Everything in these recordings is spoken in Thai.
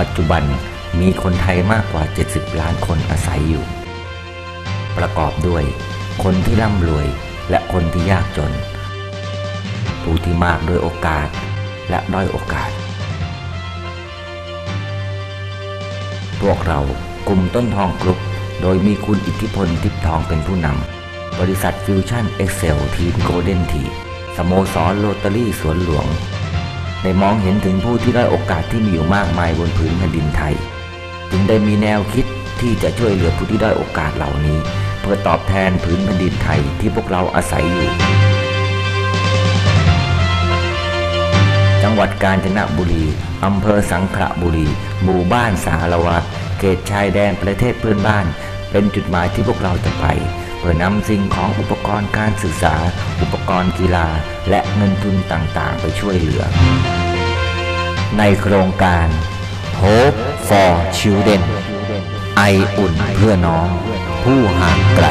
ปัจจุบันมีคนไทยมากกว่า 70 ล้านคนอาศัยอยู่ ประกอบด้วย คนที่ร่ำรวยและคนที่ยากจน ผู้ที่มากโดวยโอกาสและด้อยโอกาส พวกเรากลุ่มต้นทองกรุ๊ปโดยมีคุณอิทธิพลทิพทองเป็นผู้นำ บริษัทฟิวชั่นเอ็กเซลทีมโกลเด้นทีสโมสรโรตารี่สวนหลวง ได้มองเห็นถึงผู้ที่ได้โอกาสที่มีอยู่มากมายบนผืนแผ่นดินไทย จึงได้มีแนวคิดที่จะช่วยเหลือผู้ที่ได้โอกาสเหล่านี้ เพื่อตอบแทนผืนแผ่นดินไทยที่พวกเราอาศัยอยู่ จังหวัดกาญจนบุรีอำเภอสังขละบุรี หมู่บ้านสารวะเขตชายแดนประเทศเพื่อนบ้าน เป็นจุดหมายที่พวกเราจะไป เพื่อนำสิ่งของอุปกรณ์การศึกษา อุปกรณ์กีฬา และเงินทุนต่างๆ ไปช่วยเหลือ ในโครงการ Hope for Children ไออุ่นเพื่อน้อง ผู้ห่างไกล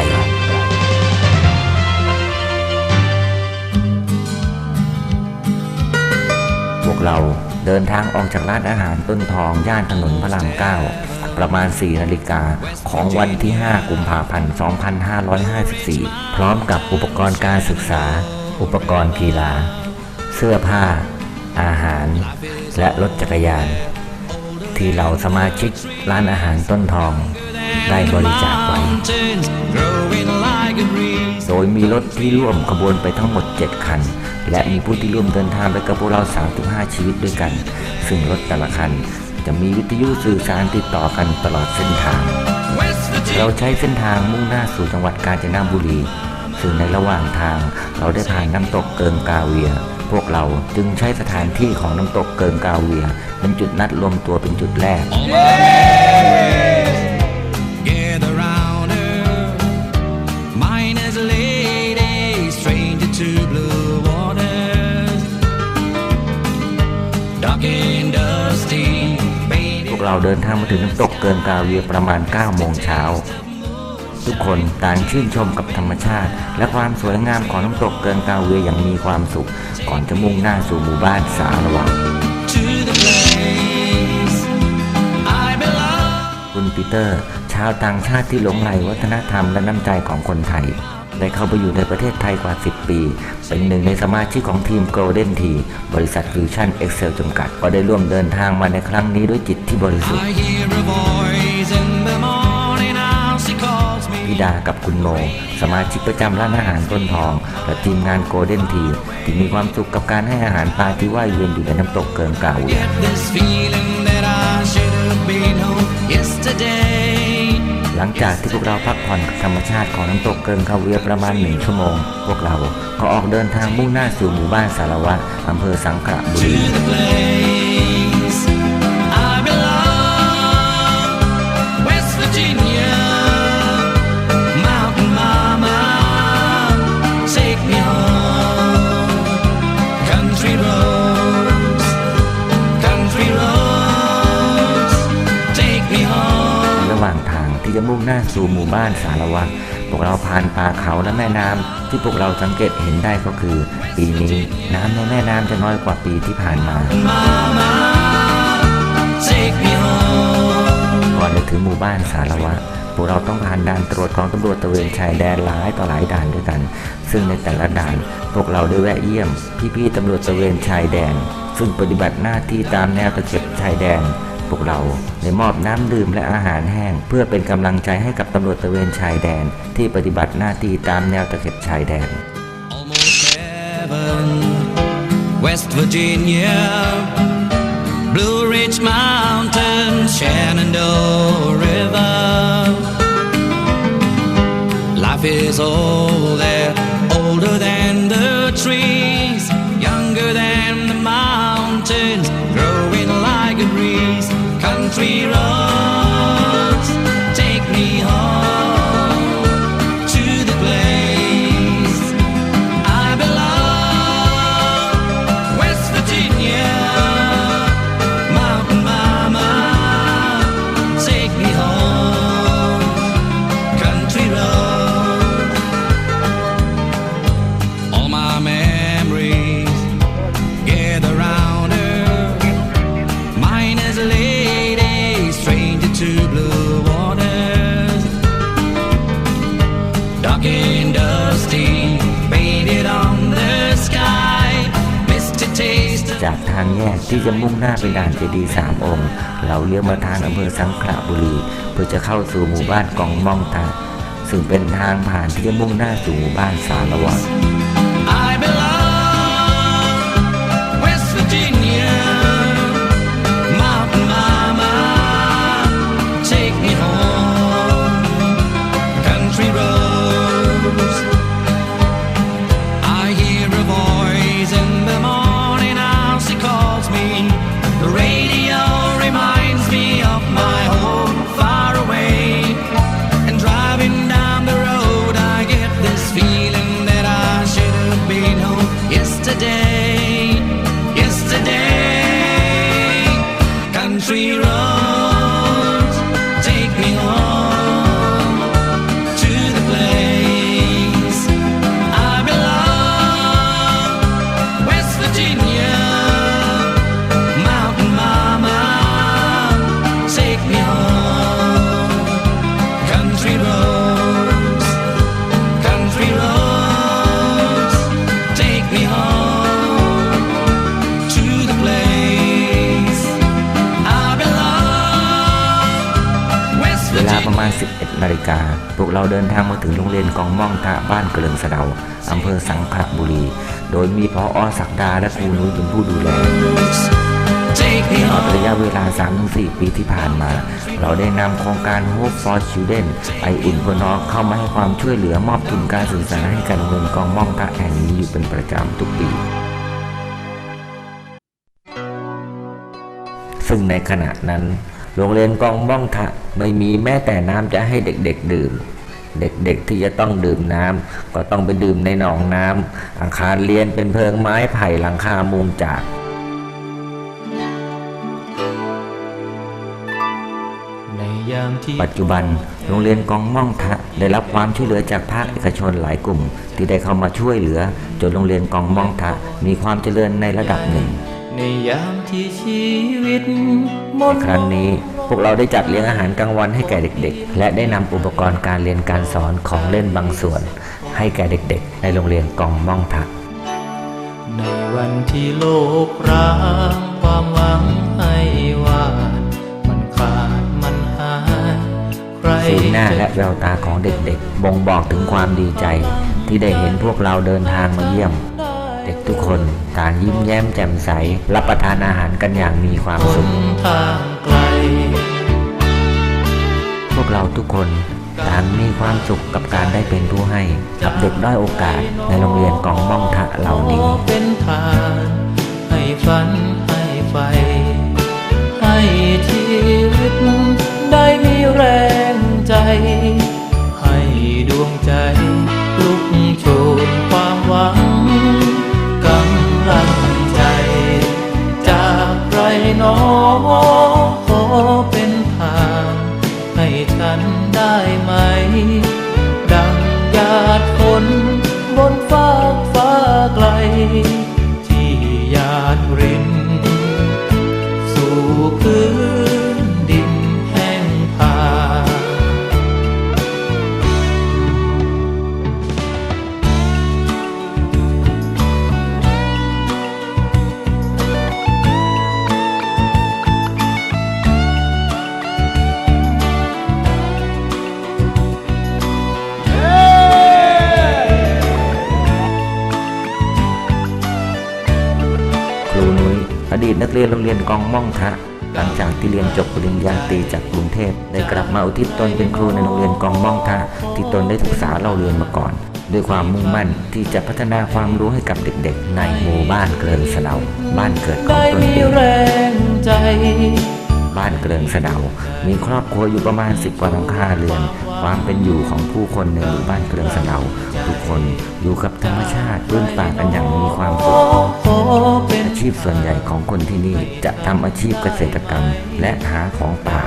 พวกเราเดินทางออกจากร้านอาหารต้นทองย่านถนนพระรามเก้า ประมาณ 4 นาฬิกาของวันที่ 5 กุมภาพันธ์ 2554 พร้อมกับอุปกรณ์การศึกษา อุปกรณ์กีฬา เสื้อผ้า อาหาร และรถจักรยาน ที่เราสมาชิกร้านอาหารต้นทอง ได้บริจาคไว้ โดยมีรถที่ร่วมขบวนไปทั้งหมด 7 คันและมีผู้ที่ร่วมเดินทางไปกับพวกเรา 35 ชีวิตด้วยกัน ซึ่งรถแต่ละคัน จะมีวิทยุสื่อสารติดต่อกันตลอดเส้นทาง เราใช้เส้นทางมุ่งหน้าสู่จังหวัดกาญจนบุรี ซึ่งในระหว่างทางเราได้ผ่านน้ำตกเกิงกาเวีย พวกเราจึงใช้สถานที่ของน้ำตกเกิงกาเวีย เป็นจุดนัดรวมตัวเป็นจุดแรก เดินทางมาถึงน้ำตกเกินกาเวียประมาณ 9 โมงเช้า ทุกคนต่างชื่นชมกับธรรมชาติ และความสวยงามของน้ำตกเกินกาเวียอย่างมีความสุข ก่อนจะมุ่งหน้าสู่หมู่บ้านสารวัตรคุณปีเตอร์ ชาวต่างชาติที่หลงไหลวัฒนธรรมและน้ำใจของคนไทย ได้เข้าไปอยู่ในประเทศไทยกว่า 10 ปี เป็นหนึ่งในสมาชิกของทีม Golden T บริษัท Fusion Excel จำกัด ก็ได้ร่วมเดินทางมาในครั้งนี้ด้วยจิตที่บริสุทธิ์ I hear a voice in the morning hour. She calls พิ me. ดากับคุณโม สมาชิกประจำร้านอาหารต้นทอง และทีมงานโกลเด้นทีที่มีความสุขกับการให้อาหารปลาที่ว่ายเวียนอยู่ในน้ำตกเกินกล่าวเวีย Get this feeling that I should have been home yesterday. หลังจากที่พวกเราพักผ่อนกับธรรมชาติของน้ำตกเกินคาเวียประมาณหนึ่งชั่วโมง พวกเราก็ออกเดินทางมุ่งหน้าสู่หมู่บ้านสารวัตรอำเภอสังขละบุรี จะมุ่งหน้าสู่หมู่บ้านสารวัตรพวกเราผ่านป่าเขาและแม่น้ำที่พวกเราสังเกตเห็นได้ก็คือ ปีนี้น้ำในแม่น้ำจะน้อยกว่าปีที่ผ่านมา Mama, take ก่อนจะถึงหมู่บ้านสารวัตรพวกเราต้องผ่านด่านตรวจของตำรวจตระเวนชายแดนหลายต่อหลายด่านด้วยกัน ซึ่งในแต่ละด่าน พวกเราได้แวะเยี่ยม พี่ๆตำรวจตระเวนชายแดน ซึ่งปฏิบัติหน้าที่ตามแนวตะเข็บชายแดน พวกเราได้มอบน้ำดื่มและอาหารแห้ง เพื่อเป็นกำลังใจให้กับตำรวจตระเวนชายแดน ที่ปฏิบัติหน้าที่ตามแนวตะเข็บชายแดน heaven, West Virginia, Blue Ridge Mountain Shenandoah River. Life is old there, ากทางแยกที่จะมุ่งหน้าไปด่านเจดีย์สามองค์ เราเลี้ยวมาทางอำเภอสังขละบุรี เพื่อจะเข้าสู่หมู่บ้านกองม่องตาซึ่งเป็นทางผ่านที่จะมุ่งหน้าสู่หมู่บ้านสารวัตร เราเดินทางมาถึงโรงเรียนกองม่องทะบ้านเกลิงสะเดาอำเภอสังขละบุรี โดยมีพออศักดาและครูนุ้ยเป็นผู้ดูแล Take me ตลอดระยะเวลา 3-4 ปีที่ผ่านมา เราได้นำโครงการ Hope for Children ไออุ่นพื่น้องเข้ามาให้ความช่วยเหลือมอบทุนการศึกษาให้กับโรงเรียนกองม่องทะแห่งนี้อยู่เป็นประจำทุกปีซึ่งในขณะนั้น โรงเรียนกองม่องทะไม่มีแม้แต่น้ำจะให้เด็กๆดื่ม เด็กๆที่จะต้องดื่มน้ำก็ต้องไปดื่มในหนองน้ำอาคารเรียนเป็นเพิงไม้ไผ่หลังคามุงจากในยามที่ปัจจุบันโรงเรียนกองม่องทะได้รับความช่วยเหลือจากภาคเอกชนหลายกลุ่ม ที่ได้เข้ามาช่วยเหลือ จนโรงเรียนกองม่องทะมีความเจริญในระดับหนึ่งในยามที่ชีวิตหมดครั้งนี้ พวกเราได้จัดเลี้ยงอาหารกลางวันให้แก่เด็ก ๆ และได้นำอุปกรณ์การเรียนการสอนของเล่นบางส่วน ให้แก่เด็กๆ ในโรงเรียนกองม่องทะในวันที่โลกร้างความหวังให้วาดมันขาดมันหายใครสีหน้าจะและแววตาของเด็กๆ บ่งบอกถึงความดีใจ ที่ได้เห็นพวกเราเดินทางมาเยี่ยม เด็กทุกคนต่างยิ้มแย้มแจ่มใส รับประทานอาหารกันอย่างมีความหสุขนทางไกล พวกเราทุกคนต่างมีความสุขกับการได้เป็นผู้ให้กับเด็กด้อยโอกาสในโรงเรียนกองม่องทะเหล่านี้เป็นทานให้ฝันให้ไฟ ให้ชีวิตได้มีแรงใจ ดีตนักเรียนโรงเรียนกองม่องทะ หลังจากที่เรียนจบปริญญาตรีจากกรุงเทพได้กลับมาอุทิศตนเป็นครูในโรงเรียนกองม่องทะที่ตนได้ศึกษาเราเรียนมาก่อน ด้วยความมุ่งมั่นที่จะพัฒนาความรู้ให้กับเด็กๆ ในหมู่บ้านเกริงสะเดาบ้านเกิดของตนเองบ้านเกริงสะเดามีครอบครัวอยู่ประมาณสิบกว่าหลังคาเรือน ความเป็นอยู่ของผู้คนในหมู่บ้านเกริงสะเดาทุกคนอยู่กับธรรมชาติพื้นป่ากันอย่างมีความสุขขอเป็นอาชีพส่วนใหญ่ของคนที่นี่จะทำอาชีพเกษตรกรรมและหาของป่า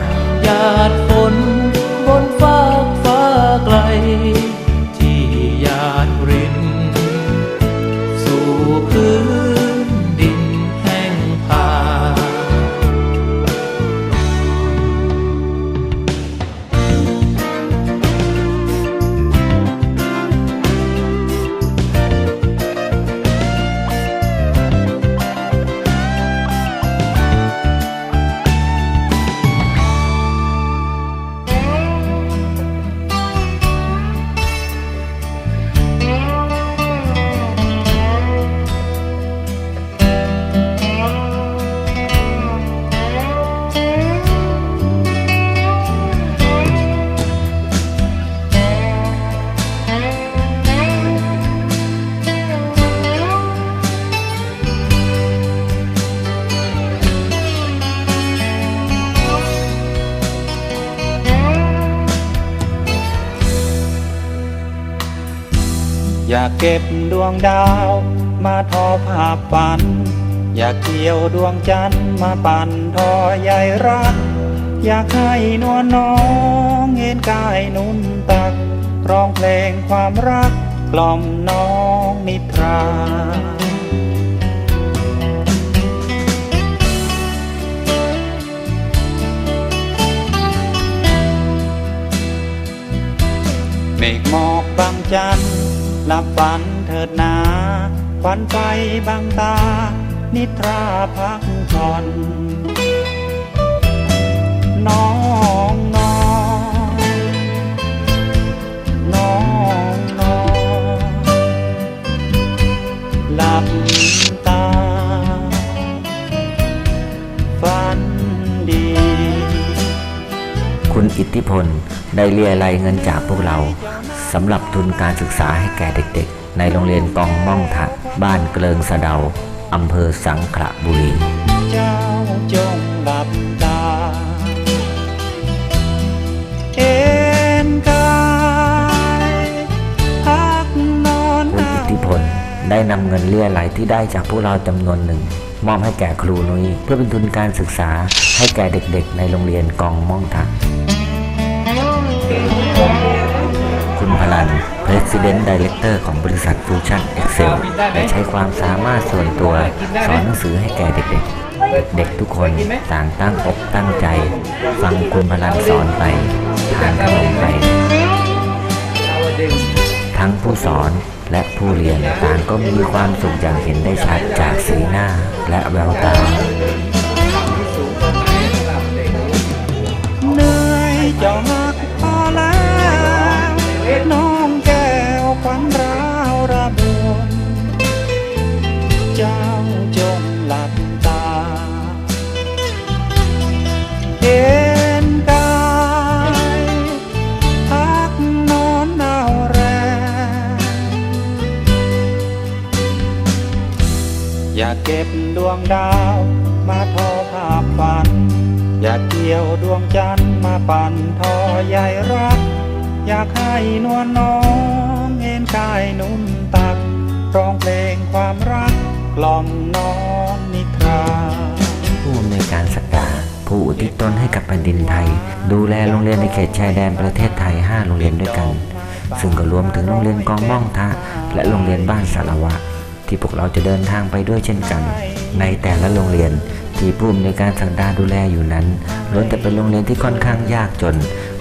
เก็บดวงดาว มาทอภาพฝัน อยากเกี่ยวดวงจันทร์มาปั่นทอใยรัก อยากให้นวลน้องเห็นกายนุ่นตัก ร้องเพลงความรักกล่อมน้องนิทราเมฆหมอกบางจันทร์ หลับฝันเถิดนาฝันไฟบางตา นิทราพักผ่อน น้องนอนน้องนอนหลับตา ฝันดี คุณอิทธิพลได้เรียรายเงินจากพวกเรา สำหรับทุนการศึกษาให้แก่เด็กๆ ในโรงเรียนกองม่องทะบ้านเกลิงสะเดาอำเภอสังขละบุรี เจ้าจงหลับตาเอ็นกายพักนอนคุณอิทธิพลได้นำเงินเลี่ยไหลที่ได้จากพวกเราจำนวนหนึ่ง มอบให้แก่ครูนุ้ยเพื่อเป็นทุนการศึกษาให้แก่เด็กๆ ในโรงเรียนกองม่องทะ คุณพลัน President Director ของบริษัท Fusion Excel ได้ใช้ความสามารถส่วนตัวสอนหนังสือให้แก่เด็กๆ เด็กทุกคนต่างตั้งอกตั้งใจ ฟังคุณพลันสอนไปทานขนมไป ทั้งผู้สอนและผู้เรียนต่างก็มีความสุขอย่างเห็นได้ชัดจากสีหน้าและแววตาเหนื่อยเจ้า เก็บดวงดาว มาทอภาพฝัน อยากเกี่ยวดวงจันทร์มาปั่นทอใยรัก อยากให้นวลน้องเห็นกายนุ่นตัก ร้องเพลงความรัก กล่อมน้องนิทราผู้อำนวยการสักดาผู้อุทิศตนให้กับแผ่นดินไทย ดูแลโรงเรียนในเขตชายแดนประเทศไทย 5 โรงเรียนด้วยกัน ซึ่งก็รวมถึงโรงเรียนกองม่องทะ และโรงเรียนบ้านสารวะ ที่พวกเราจะเดินทางไปด้วยเช่นกัน ในแต่ละโรงเรียนที่ผู้อำนวยการสักดาดูแลอยู่นั้นล้วนแต่เป็นโรงเรียนที่ค่อนข้างยากจน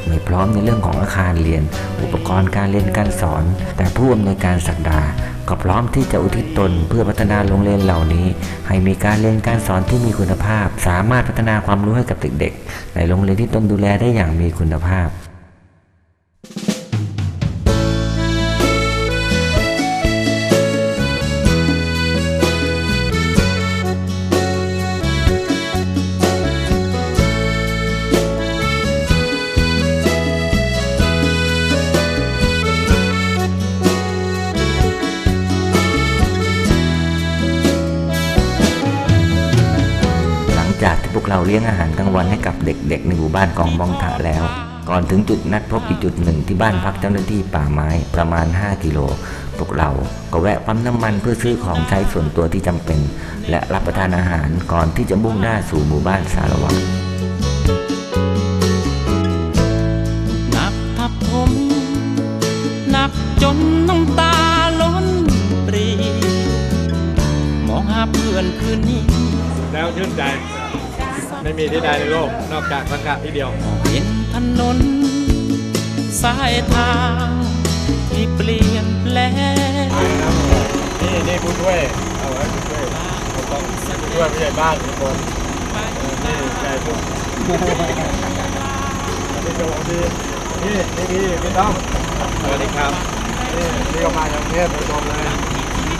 ไม่พร้อมในเรื่องของอาคารเรียน อุปกรณ์การเรียนการสอน แต่ผู้อำนวยการสักดาก็พร้อมที่จะอุทิศตนเพื่อพัฒนาโรงเรียนเหล่านี้ ให้มีการเรียนการสอนที่มีคุณภาพ สามารถพัฒนาความรู้ให้กับเด็กๆในโรงเรียนที่ตนดูแลได้อย่างมีคุณภาพ รกลางวันให้กับเด็กๆ ในหมู่บ้านกองมองทะแล้ว ก่อนถึงจุดนัดพบอีกจุดหนึ่งที่บ้านพักเจ้าหน้าที่ป่าไม้ประมาณ 5 กิโลพวกเราก็แวะปั๊มน้ำมันเพื่อซื้อของใช้ส่วนตัวที่จำเป็น และรับประทานอาหารก่อนที่จะมุ่งหน้าสู่หมู่บ้านสารวัตรนักทับผมนักจนน้ำตาล้นปรี มองหาเพื่อนคืนนี้ แล้วชื่นใจ ไม่มีที่ใดในโลก นอกจากสังกัดที่เดียวเห็นถนน สายทางที่เปลี่ยนแปลงนี่นี่ผู้ช่วยเอาไว้ผู้ช่วยผู้ต้องผู้ช่วยผู้ใหญ่บ้านทุกคนเออนี่ใหญ่ทุกนี่ก็ดีนี่นี่พี่พี่ต้องสวัสดีครับนี่นี่ก็มาจากกรุงเทพโดยตรงเลย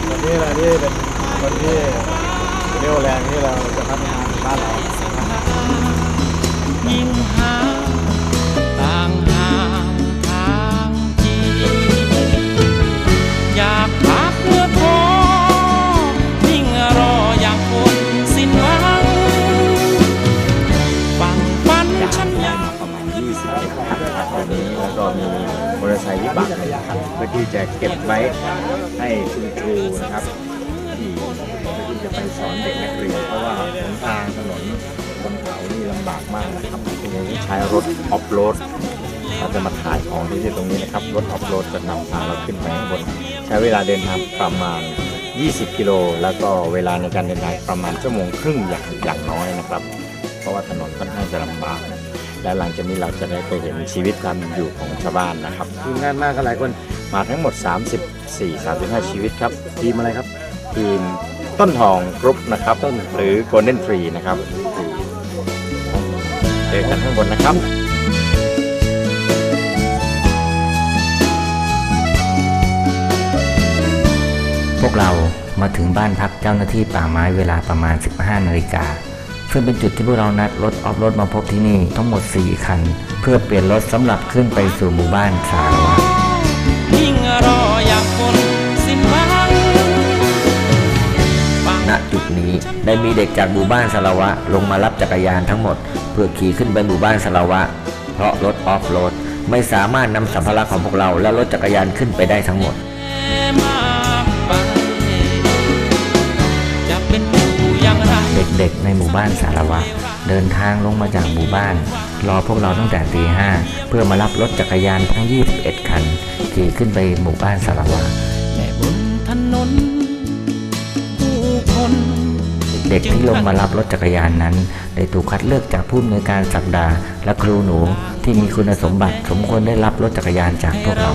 วันนี้แหละที่เป็นคนที่เรียวแรงที่เราจะพัฒนา ลาเดินทางประมาณ 20 กิโล แล้วก็เวลาในการเดินทางประมาณชั่วโมงครึ่งอย่างอย่างน้อยนะครับ เพราะว่าถนนค่อนข้างจะลำบาก และหลังจากนี้เราจะได้ไปเห็นชีวิตการอยู่ของชาวบ้านนะครับ ทีมงานมากกันหลายคนมาทั้งหมด 34 35 ชีวิตครับทีมอะไรครับ ทีมต้นทองกรุ๊ปนะครับต้นหรือ Golden Tree นะครับเจอกันข้างบนนะครับ พวกเรามาถึงบ้านพักเจ้าหน้าที่ป่าไม้เวลาประมาณ 15 นาฬิกา ซึ่งเป็นจุดที่พวกเรานัดรถออฟรถมาพบที่นี่ทั้งหมด 4 คัน เพื่อเปลี่ยนรถสำหรับขึ้นไปสู่หมู่บ้านสารวัตรณจุดนี้ได้มีเด็กจากหมู่บ้านสารวะลงมารับจักรยานทั้งหมด เพื่อขี่ขึ้นไปหมู่บ้านสารวะ เพราะรถออฟโรดไม่สามารถนำสัมภาระของพวกเราและรถจักรยานขึ้นไปได้ทั้งหมด เด็กๆในหมู่บ้านสารวะ เดินทางลงมาจากหมู่บ้าน รอพวกเราตั้งแต่ตีห้าเพื่อมารับรถจักรยานทั้ง 21 คันขี่ขึ้นไปหมู่บ้านสารวะแต่บนถนนผู้คนเด็กที่ลงมารับรถจักรยานนั้น ได้ถูกคัดเลือกจากผู้อำนวยการสัปดาห์และครูหนูที่มีคุณสมบัติสมควรได้รับรถจักรยานจากพวกเรา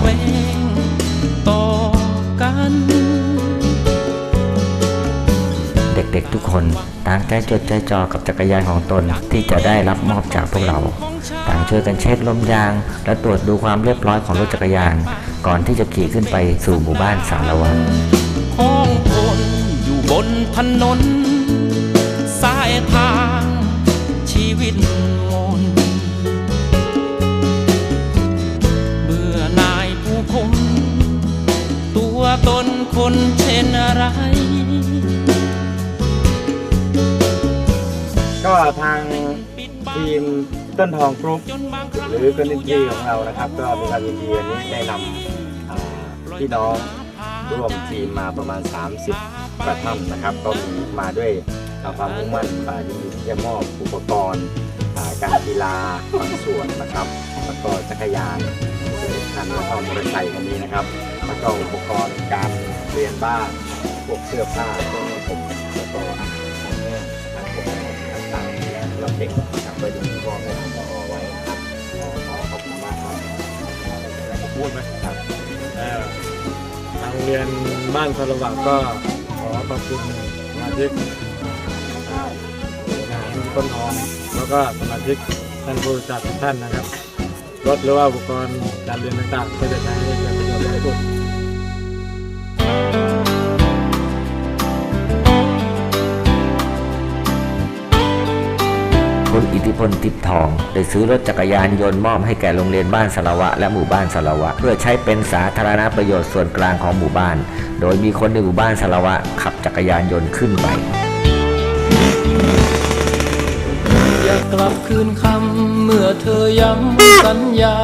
ทุกคนต่างใจจดใจจ่อกับจักรยานของตนที่จะได้รับมอบจากพวกเรา ต่างช่วยกันเช็คลมยาง และตรวจดูความเรียบร้อยของรถจักรยาน ก่อนที่จะขี่ขึ้นไปสู่หมู่บ้านสารวัตรของคนอยู่บนถนนสายทางชีวิตมนเบื่อนายผู้คนตัวตนคนเช่นไร ก็ทางทีมต้นทองกรุ๊ปหรือคอนดินทีของเรานะครับ ก็มีการยินดีวันนี้ได้นำพี่น้องร่วมทีมมาประมาณ 30กว่าท่านนะครับ ก็มีมาด้วยความมุ่งมั่นอ่ายินดีที่จะมอบอุปกรณ์าการกีฬาบางส่วนนะครับ แล้วก็จักรยานนคันแล้วก็มอเตอร์ไซค์คันนี้นะครับ แล้วก็อุปกรณ์การเรียนบ้านพวกเสื้อผ้าเครื่อง ๆสำหรับเด็กครับก็ยังที่พ่อแม่ของพอไว้นะครับขอขอบคุณมากครับพูดไหมครับทางเรียนบ้านสระวังก็ขอขอบคุณสมาชิกงานต้นทองแล้วก็สมาชิกท่านผู้จัดทุกท่านนะครับรถหรือว่าอุปกรณ์การเรียนต่างๆก็จะใช้ให้เกิดประโยชน์ใคุณอิทธิพลทิพทองได้ซื้อรถจักรยานยนต์มอบให้แก่โรงเรียนบ้านสารวะและหมู่บ้านสารวะ เพื่อใช้เป็นสาธารณประโยชน์ส่วนกลางของหมู่บ้าน โดยมีคนในหมู่บ้านสารวะขับจักรยานยนต์ขึ้นไปอย่ากลับคืนคำเมื่อเธอย้ำสัญญา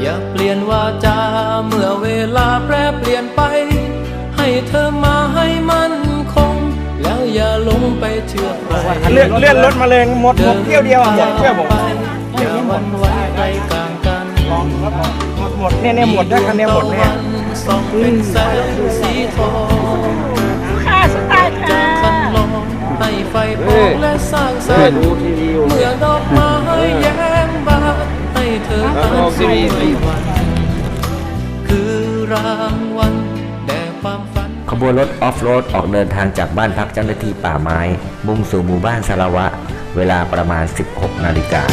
อย่าเปลี่ยนวาจาเมื่อเวลาแปรเปลี่ยนไป ให้เธอมาให้มัน ไปเชื่อใครเลื่อนเลื่อนรถมาเลยหมดหมดเที่ยวเดียวอะหมดเที่ยวผมไปอย่าหวันไหวไปกลางกันหมดหมดเนี่ยเนี่ยหมดได้คันเนี้ยหมดเนี่ยส่องเป็นแสงสีทองจากคันลองให้ไฟปองและสร้างสรรค์ดูทีวีอยู่เมื่อดอกไม้แย้มบานให้เธออ่านสู่ไม่หวันคือรางวัล วนรถออฟโรดออกเดินทางจากบ้านพักเจ้าหน้าที่ป่าไม้ มุ่งสู่หมู่บ้านสารวะ เวลาประมาณ 16 นาฬิกา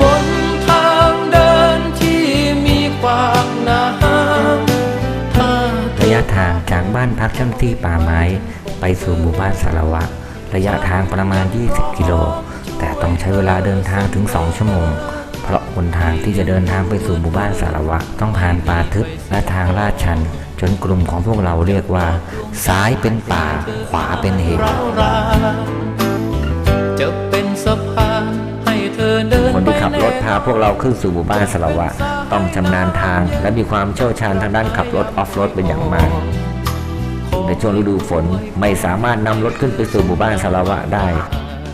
บนทางเดินที่มีความหนาถ้าเธระอยะทางจากบ้านพักเจ้าหน้าที่ป่าไม้ ไปสู่หมู่บ้านสารวะ ระยะทางประมาณ 20 กิโล แต่ต้องใช้เวลาเดินทางถึง 2 ชั่วโมงเพราะหนทางที่จะเดินทางไปสู่หมู่บ้านสารวะ ต้องผ่านป่าทึบและทางลาดชัน จนกลุ่มของพวกเราเรียกว่า ซ้ายเป็นป่า ขวาเป็นเหวเรารางจะเป็นสะพานให้เธอเดินคนที่ขับรถพาาพวกเราขึ้นสู่หมู่บ้านสารวะ ต้องชำนาญทางและมีความเชี่ยวชาญทางด้านขับรถออฟโรดเป็นอย่างมากในช่วงฤดูฝนไม่สามารถนำรถขึ้นไปสู่หมู่บ้านสารวะได้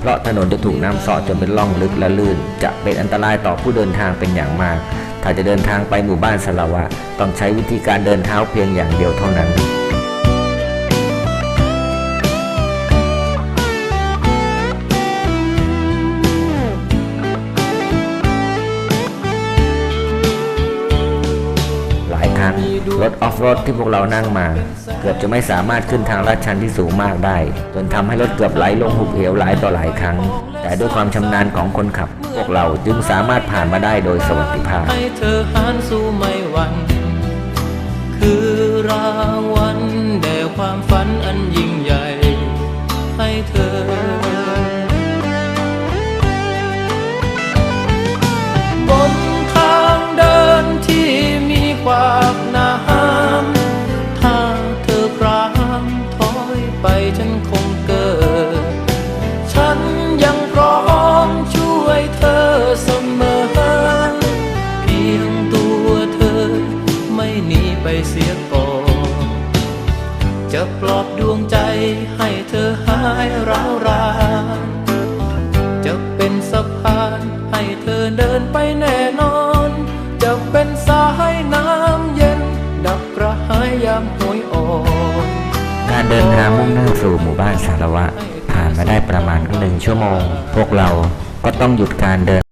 เพราะถนนจะถูกน้ำเสาะจนเป็นร่องลึกและลื่น จะเป็นอันตรายต่อผู้เดินทางเป็นอย่างมาก ถ้าจะเดินทางไปหมู่บ้านสลาวะ ต้องใช้วิธีการเดินเท้าเพียงอย่างเดียวเท่านั้นหลายครั้งรถออฟโรดที่พวกเรานั่งมา เกือบจะไม่สามารถขึ้นทางลาดชันที่สูงมากได้ จนทำให้รถเกือบไหลลงหุบเหวหลายต่อหลายครั้ง แต่ด้วยความชำนาญของคนขับ วกเราจึงสามารถผ่านมาได้โดยสวัสดิภาพ ให้เธอหานสู้ไม่วัน คือรางวัลแด่ความฝันอัน ต้องหยุดการเดิน